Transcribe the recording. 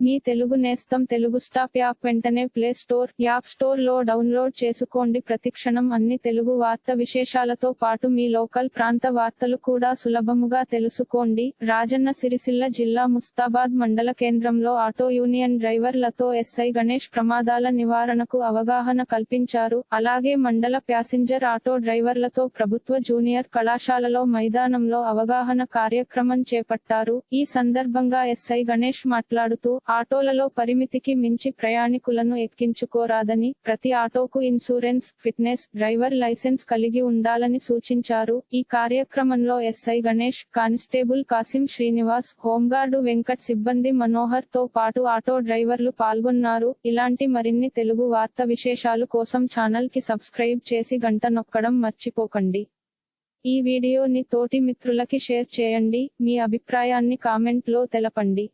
మీ తెలుగు నేస్తం Telugu stop app వెంటనే play store app స్టోర్లో డౌన్లోడ్ చేసుకోండి. ప్రతిక్షణం అన్ని తెలుగు వార్త విశేషాలతో పాటు మీ లోకల్ ప్రాంత వార్తలు కూడా సులభముగా తెలుసుకోండి. రాజన్న సిరిసిల్ల జిల్లా ముస్తాబాద్ మండల కేంద్రంలో ఆటో యూనియన్ డ్రైవర్లతో ఎస్ఐ గణేష్ ప్రమాదాల నివారణకు అవగాహన కల్పించారు. అలాగే మండల ప్యాసింజర్ ఆటో డ్రైవర్లతో ప్రభుత్వ జూనియర్ కళాశాలలో మైదానంలో అవగాహన కార్యక్రమం చేపట్టారు. ఈ సందర్భంగా ఎస్ఐ గణేష్ మాట్లాడుతూ ఆటోలలో పరిమితికి మించి ప్రయాణికులను ఎక్కించుకోరాదని ప్రతి ఆటోకు ఇన్సూరెన్స్ ఫిట్నెస్ డ్రైవర్ లైసెన్స్ కలిగి ఉండాలని సూచించారు. ఈ కార్యక్రమంలో SI Ganesh constable Kasim Srinivas home guard Venkat సిబ్బంది మనోహర్తో పాటు ఆటో డ్రైవర్లు పాల్గొన్నారు. ఇలాంటి మరిన్ని తెలుగు వార్త విశేషాలు కోసం ఛానల్కి సబ్స్క్రైబ్ చేసి గంట నొక్కడం మర్చిపోకండి. ఈ వీడియోని తోటి మిత్రులకి షేర్ చేయండి. మీ అభిప్రాయాన్ని కామెంట్లో తెలపండి.